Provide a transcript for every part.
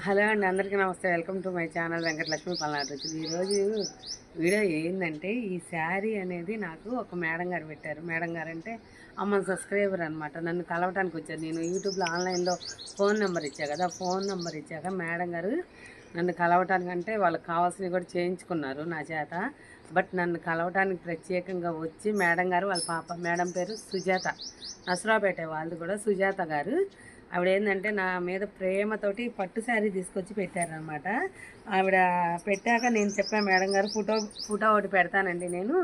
Hello అండి అందరికీ నమస్తే. Welcome to my channel Venkatalakshmi Palnadu ఈరోజు వీడియో ఏంటంటే ఈ శారీ అనేది నాకు ఒక మేడం గారు పెట్టారు. మేడం గారు అంటే అమ్మ సబ్స్క్రైబర్ అనమాట నన్ను కలవటానికి వచ్చారు. నేను యూట్యూబ్లో ఆన్లైన్లో ఫోన్ నెంబర్ ఇచ్చా కదా ఫోన్ నెంబర్ ఇచ్చాక మేడం గారు నన్ను కలవటానికంటే వాళ్ళకి కావాల్సినవి కూడా చేయించుకున్నారు నా చేత. బట్ నన్ను కలవటానికి ప్రత్యేకంగా వచ్చి మేడం గారు వాళ్ళ పాప మేడం పేరు సుజాత. నసరాపేట వాళ్ళది కూడా సుజాత గారు. ఆవిడ ఏంటంటే నా మీద ప్రేమతోటి పట్టు శారీ తీసుకొచ్చి పెట్టారనమాట ఆవిడ పెట్టాక నేను చెప్పాను మేడం గారు ఫోటో ఫోటో ఒకటి పెడతానండి నేను.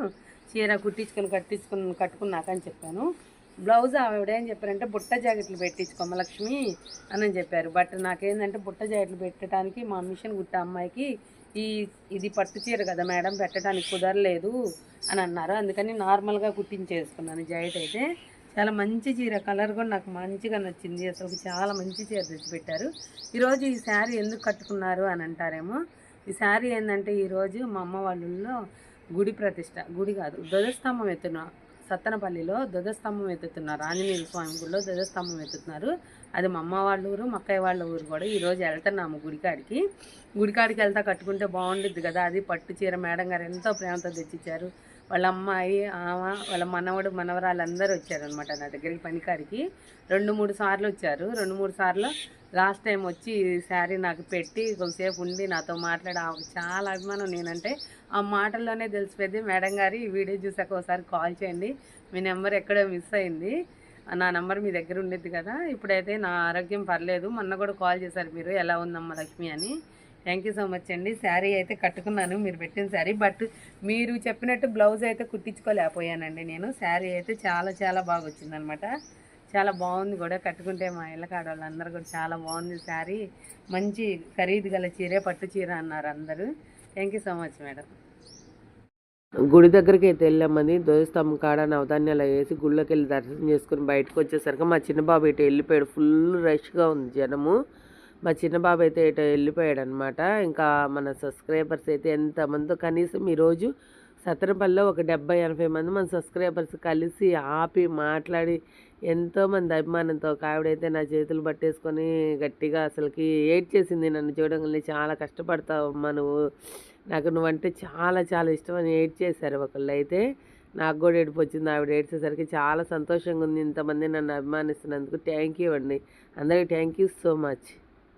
చీర కుట్టించుకొని కట్టించుకుని కట్టుకున్నాక అని చెప్పాను. బ్లౌజ్ ఆవిడ ఏం చెప్పారంటే బుట్ట జాకెట్లు పెట్టించుకోమ లక్ష్మి అని చెప్పారు. బట్ నాకేంటంటే బుట్ట జాకెట్లు పెట్టడానికి మా మిషన్ గుట్ట అమ్మాయికి ఈ ఇది పట్టు చీర కదా మేడం పెట్టడానికి కుదరలేదు అని అన్నారు. అందుకని నార్మల్గా కుట్టించేసుకున్నాను జాకెట్ అయితే. చాలా మంచి చీర కలర్ కూడా నాకు మంచిగా నచ్చింది. అసలు చాలా మంచి చీర తెచ్చిపెట్టారు. ఈరోజు ఈ శారీ ఎందుకు కట్టుకున్నారు అని అంటారేమో. ఈ శారీ ఏంటంటే ఈరోజు మా అమ్మ వాళ్ళల్లో గుడి ప్రతిష్ట గుడి కాదు ధ్వజస్తంభం ఎత్తున సత్తనపల్లిలో ధ్వజస్తంభం ఎత్తుతున్నారు ఆంజనేయ స్వామి గుడిలో ధ్వజస్తంభం ఎత్తుతున్నారు. అది మా అమ్మ వాళ్ళ ఊరు మా వాళ్ళ ఊరు కూడా ఈరోజు వెళ్తున్నాము గుడికాడికి గుడికాడికి వెళ్తా కట్టుకుంటే బాగుంటుంది కదా అది పట్టు చీర. మేడం గారు ఎంతో ప్రేమతో తెచ్చిచ్చారు. వాళ్ళ అమ్మాయి ఆమె వాళ్ళ మనవడు మనవరాలు అందరూ వచ్చారనమాట నా దగ్గరికి పనికారికి రెండు మూడు సార్లు వచ్చారు. రెండు మూడు సార్లు లాస్ట్ టైం వచ్చి శారీ నాకు పెట్టి కొంతసేపు ఉండి నాతో మాట్లాడి ఆమెకు చాలా అభిమానం. నేనంటే ఆ మాటల్లోనే తెలిసిపోయింది. మేడం గారి ఈ వీడియో చూసాక ఒకసారి కాల్ చేయండి. మీ నెంబర్ ఎక్కడో మిస్ అయింది. నా నెంబర్ మీ దగ్గర ఉండేది కదా. ఇప్పుడైతే నా ఆరోగ్యం పర్లేదు. మొన్న కూడా కాల్ చేశారు మీరు. ఎలా ఉందమ్మ లక్ష్మి అని. థ్యాంక్ యూ సో మచ్ అండి. శారీ అయితే కట్టుకున్నాను మీరు పెట్టిన శారీ బట్ మీరు చెప్పినట్టు బ్లౌజ్ అయితే కుట్టించుకోలేకపోయానండి నేను. శారీ అయితే చాలా చాలా బాగా వచ్చిందనమాట. చాలా బాగుంది కూడా కట్టుకుంటే మా ఇళ్ళకాడ వాళ్ళందరూ కూడా చాలా బాగుంది శారీ మంచి ఖరీదు గల చీరే పట్టు చీర అన్నారు అందరూ. Thank you so much madam గుడి దగ్గరికి అయితే వెళ్ళామని ధ్వజస్తంభం కాడ నవధాన్యాలు వేసి గుళ్ళోకి వెళ్ళి దర్శనం చేసుకుని బయటకు వచ్చేసరికి మా చిన్న బాబు ఇటు వెళ్ళిపోయాడు. ఫుల్ రష్గా ఉంది జనము. మా చిన్న బాబు అయితే ఇటు వెళ్ళిపోయాడు అనమాట ఇంకా మన సబ్స్క్రైబర్స్ అయితే ఎంతమందో కనీసం ఈరోజు సత్రంపల్లిలో ఒక డెబ్బై ఎనభై మంది మన సబ్స్క్రైబర్స్ కలిసి ఆపి మాట్లాడి ఎంతోమంది అభిమానంతో ఆవిడైతే నా చేతులు పట్టేసుకొని గట్టిగా అసలుకి ఏడ్ చేసింది నన్ను చూడడం వల్ల చాలా కష్టపడతావు నువ్వు. నాకు నువ్వంటే చాలా చాలా ఇష్టం అని ఏడ్ చేశారు ఒకళ్ళు అయితే నాకు కూడా ఏడుపు వచ్చింది. ఆవిడ ఏడ్చేసరికి చాలా సంతోషంగా ఉంది. ఇంతమంది నన్ను అభిమానిస్తున్నందుకు థ్యాంక్ యూ అండి. అందరికీ థ్యాంక్ యూ సో మచ్.